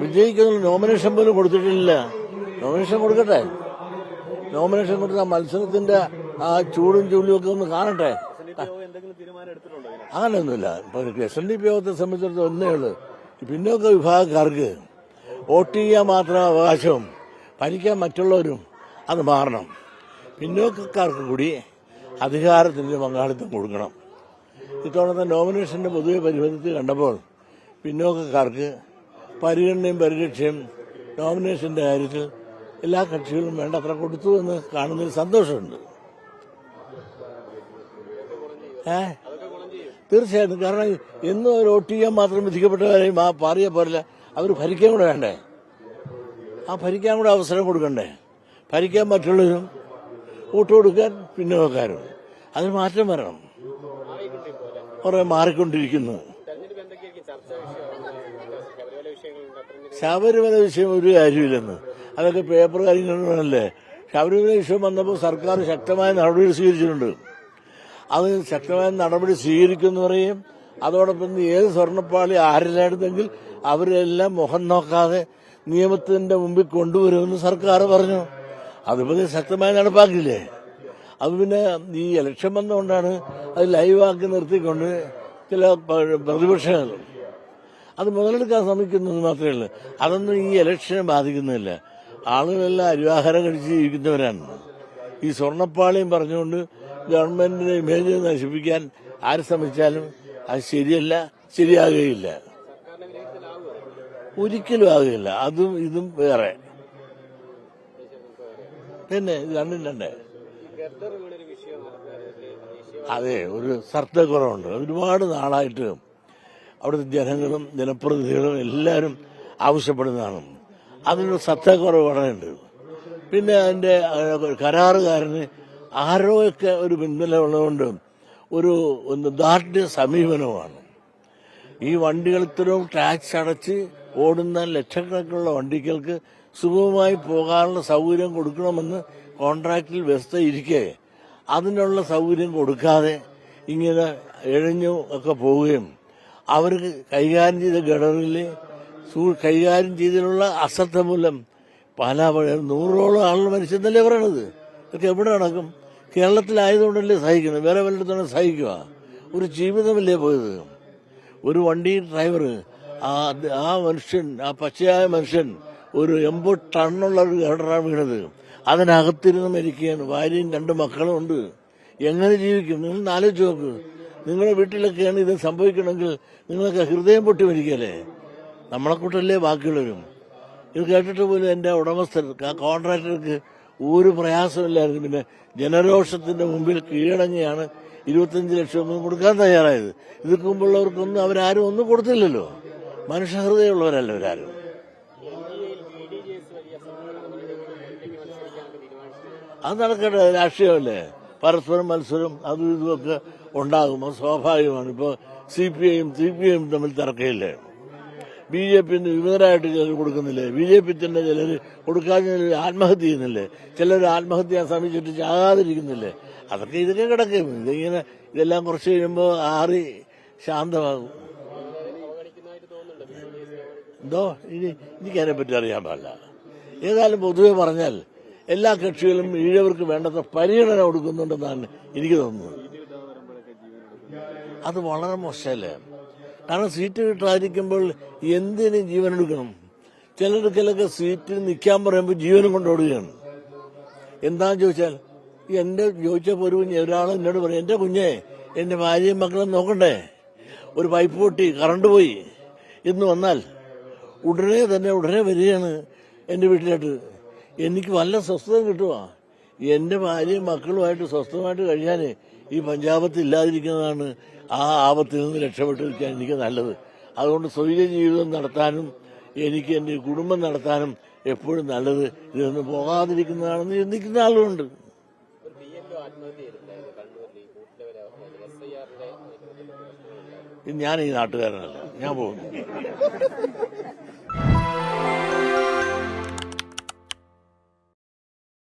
വിജയിക്കുന്ന നോമിനേഷൻ പോലും കൊടുത്തിട്ടില്ല. നോമിനേഷൻ കൊടുക്കട്ടെ. നോമിനേഷൻ കൊടുത്ത മത്സരത്തിന്റെ ആ ചൂടും ചൂലും ഒക്കെ ഒന്ന് കാണട്ടെ? അങ്ങനെയൊന്നുമില്ല. ഇപ്പൊ എസ് എൻ ഡി പി യോഗത്തെ സംബന്ധിച്ചിടത്തോളം ഒന്നേ ഉള്ളൂ. പിന്നൊക്കെ വിഭാഗക്കാർക്ക് വോട്ട് ചെയ്യാൻ മാത്രം അവകാശവും ഭരിക്കാൻ മറ്റുള്ളവരും അത് മാറണം. പിന്നോക്കക്കാർക്ക് കൂടി അധികാരത്തിന്റെ പങ്കാളിത്തം കൊടുക്കണം. ഇത്തവണത്തെ നോമിനേഷന്റെ പൊതുവെ പരിപാലനത്തിൽ കണ്ടപ്പോൾ പിന്നോക്കക്കാർക്ക് പരിഗണനയും പരിരക്ഷയും നോമിനേഷന്റെ കാര്യത്തിൽ എല്ലാ കക്ഷികളും വേണ്ടത്ര കൊടുത്തു എന്ന് കാണുന്നതിൽ സന്തോഷമുണ്ട്. ഏ? തീർച്ചയായിട്ടും. കാരണം എന്നും അവർ വോട്ട് ചെയ്യാൻ മാത്രം വിധിക്കപ്പെട്ടവരെയും ആ പാറിയ പോലെ അവർ ഭരിക്കാൻ കൂടെ വേണ്ടേ? ആ ഭരിക്കാൻ കൂടെ അവസരം കൊടുക്കണ്ടേ? ഭരിക്കാൻ മറ്റുള്ളവരും വോട്ട് കൊടുക്കാൻ പിന്നോക്കാരും. അതിന് മാറ്റം വരണം. കുറെ മാറിക്കൊണ്ടിരിക്കുന്നു. ശബരിമല വിഷയം ഒരു കാര്യമില്ലെന്ന്. അതൊക്കെ പേപ്പർ കാര്യങ്ങളല്ലേ ശബരിമല വിഷയം വന്നപ്പോൾ സർക്കാർ ശക്തമായ നടപടി സ്വീകരിച്ചിട്ടുണ്ട്. അത് ശക്തമായ നടപടി സ്വീകരിക്കുമെന്ന് പറയും. അതോടൊപ്പം ഏത് സ്വർണപ്പാളി ആരിലായിരുന്നെങ്കിൽ അവരെല്ലാം മുഖം നോക്കാതെ നിയമത്തിന്റെ മുമ്പിൽ കൊണ്ടുവരുമെന്ന് സർക്കാർ പറഞ്ഞു. അതിപ്പോ ശക്തമായി നടപ്പാക്കില്ലേ അത് പിന്നെ ഈ ഇലക്ഷൻ വന്നുകൊണ്ടാണ് അത് ലൈവാക്കി നിർത്തിക്കൊണ്ട് ചില പ്രതിപക്ഷങ്ങൾ അത് മുതലെടുക്കാൻ ശ്രമിക്കുന്നത് മാത്രമേ ഉള്ളൂ. അതൊന്നും ഈ ഇലക്ഷനെ ബാധിക്കുന്നില്ല. ആളുകളെല്ലാം അരിവാഹാരം കഴിച്ച് ജീവിക്കുന്നവരാണ്. ഈ സ്വർണപ്പാളിയും പറഞ്ഞുകൊണ്ട് ഗവൺമെന്റിന്റെ ഇമേജ് നശിപ്പിക്കാൻ ആര് ശ്രമിച്ചാലും അത് ശരിയല്ല ശരിയാകുകയില്ല. ഒരിക്കലും ആകുകയില്ല. അതും ഇതും വേറെ. പിന്നെ നടക്കുന്നത് അതെ ഒരു ശ്രദ്ധക്കുറവുണ്ട് ഒരുപാട് നാളായിട്ട് അവിടുത്തെ ജനങ്ങളും ജനപ്രതിനിധികളും എല്ലാവരും ആവശ്യപ്പെടുന്നതാണ്. അതിനൊരു ശ്രദ്ധക്കുറവ് വളരെയുണ്ട്. പിന്നെ അതിന്റെ അഹ്, കരാറുകാരന് ആരോഗ്യമൊക്കെ ഒരു പിൻബലം ഉള്ളതുകൊണ്ട് ഒരു ദാർഢ്യ സമീപനമാണ്. ഈ വണ്ടികൾ ഇത്രയും ടാക്സ് അടച്ച് ഓടുന്ന ലക്ഷക്കണക്കിനുള്ള വണ്ടികൾക്ക് സുഗമമായി പോകാനുള്ള സൗകര്യം കൊടുക്കണമെന്ന് കോൺട്രാക്റ്റിൽ വ്യവസ്ഥ ഇരിക്കെ അതിനുള്ള സൗകര്യം കൊടുക്കാതെ ഇങ്ങനെ എഴഞ്ഞു ഒക്കെ പോവുകയും അവർക്ക് കൈകാര്യം ചെയ്ത ഗഡറിൽ കൈകാര്യം ചെയ്തിട്ടുള്ള അശ്രദ്ധ മൂലം പല നൂറോളം ആളുകൾ മരിച്ചെന്നല്ലേ പറയണത്? ഇതൊക്കെ എവിടെ നടക്കും? കേരളത്തിലായതുകൊണ്ടല്ലേ സഹിക്കണം. വേറെ വല്ലയിടത്തോടെ സഹിക്കുക. ഒരു ജീവിതമല്ലേ പോയത്? ഒരു വണ്ടി ഡ്രൈവർ ആ ആ മനുഷ്യൻ ആ പച്ചയായ മനുഷ്യൻ ഒരു എൺപത് ടണ്ണുള്ള ഒരു ഗഡറാണ് വീണത്. അതിനകത്തിരുന്ന് മരിക്കുകയാണ് ഭാര്യയും രണ്ട് മക്കളും ഉണ്ട്. എങ്ങനെ ജീവിക്കും? നിങ്ങൾ ആലോചിച്ച് നോക്ക്. നിങ്ങളുടെ വീട്ടിലൊക്കെയാണ് ഇത് സംഭവിക്കണമെങ്കിൽ നിങ്ങളൊക്കെ ഹൃദയം പൊട്ടി മരിക്കല്ലേ? നമ്മളെ കൂട്ടല്ലേ ബാക്കിയുള്ളവരും? ഇത് കേട്ടിട്ട് പോലും എന്റെ ഉടമസ്ഥൻ കോൺട്രാക്ടർക്ക് ഒരു പ്രയാസമില്ലായിരുന്നു. പിന്നെ ജനരോഷത്തിന്റെ മുമ്പിൽ കീഴടങ്ങിയാണ് ഇരുപത്തഞ്ച് ലക്ഷം ഒന്നും കൊടുക്കാൻ തയ്യാറായത്. ഇതിക്ക് മുമ്പുള്ളവർക്കൊന്നും അവരാരും ഒന്നും കൊടുത്തില്ലല്ലോ. മനുഷ്യഹൃദയമുള്ളവരല്ല അവരാരും. അത് നടക്കട്ടെ രാഷ്ട്രീയമല്ലേ? പരസ്പരം മത്സരം അതും ഇതുമൊക്കെ ഉണ്ടാകും അത് സ്വാഭാവികമാണ്. ഇപ്പോൾ സി പി ഐയും സി പി ഐയും തമ്മിൽ തർക്കമില്ലേ? ബി ജെ പി വിമതരായിട്ട് ചിലർ കൊടുക്കുന്നില്ലേ? ബി ജെ പി തന്നെ ചിലർ കൊടുക്കാതെ ആത്മഹത്യ ചെയ്യുന്നില്ലേ? ചിലർ ആത്മഹത്യ സമീപിച്ചിട്ട് ചാകാതിരിക്കുന്നില്ലേ? അതൊക്കെ ഇതൊക്കെ കിടക്കും. ഇതിങ്ങനെ ഇതെല്ലാം കുറച്ച് കഴിയുമ്പോൾ ആറി ശാന്തമാകും. എന്തോ? ഇനി എനിക്കതിനെ പറ്റി അറിയാൻ പാടില്ല. ഏതായാലും പൊതുവെ പറഞ്ഞാൽ എല്ലാ കക്ഷികളും ഈഴവർക്ക് വേണ്ടത്ര പരിഗണന കൊടുക്കുന്നുണ്ടെന്നാണ് എനിക്ക് തോന്നുന്നത്. അത് വളരെ മോശമല്ലേ? കാരണം സീറ്റ് കിട്ടാതിരിക്കുമ്പോൾ എന്തിന് ജീവൻ എടുക്കണം ചിലർക്കിലൊക്കെ സീറ്റിൽ നിൽക്കാൻ പറയുമ്പോൾ ജീവനും കൊണ്ടോടുകയാണ് എന്താന്ന് ചോദിച്ചാൽ എന്റെ ചോദിച്ചപ്പോൾ ഒരു കുഞ്ഞ് ഒരാൾ എന്നോട് പറയും എന്റെ കുഞ്ഞെ എന്റെ ഭാര്യയും മക്കളും നോക്കണ്ടേ? ഒരു പൈപ്പ് പൊട്ടി കറണ്ട് പോയി. എന്ന് വന്നാൽ ഉടനെ തന്നെ ഉടനെ വരികയാണ് എന്റെ വീട്ടിലോട്ട്. എനിക്ക് വല്ല സ്വസ്ഥത കിട്ടുക എന്റെ ഭാര്യയും മക്കളുമായിട്ട് സ്വസ്ഥമായിട്ട് കഴിയാൻ ഈ പഞ്ചാബത്ത് ഇല്ലാതിരിക്കുന്നതാണ് ആ ആപത്തിൽ നിന്ന് രക്ഷപ്പെട്ടിരിക്കാൻ എനിക്ക് നല്ലത്. അതുകൊണ്ട് സ്വൈര്യ ജീവിതം നടത്താനും എനിക്ക് എന്റെ കുടുംബം നടത്താനും എപ്പോഴും നല്ലത്. ഇതൊന്നും പോകാതിരിക്കുന്നതാണെന്ന് ചിന്തിക്കുന്ന ആളുണ്ട്. ഞാൻ ഈ നാട്ടുകാരനല്ല. ഞാൻ പോകുന്നു.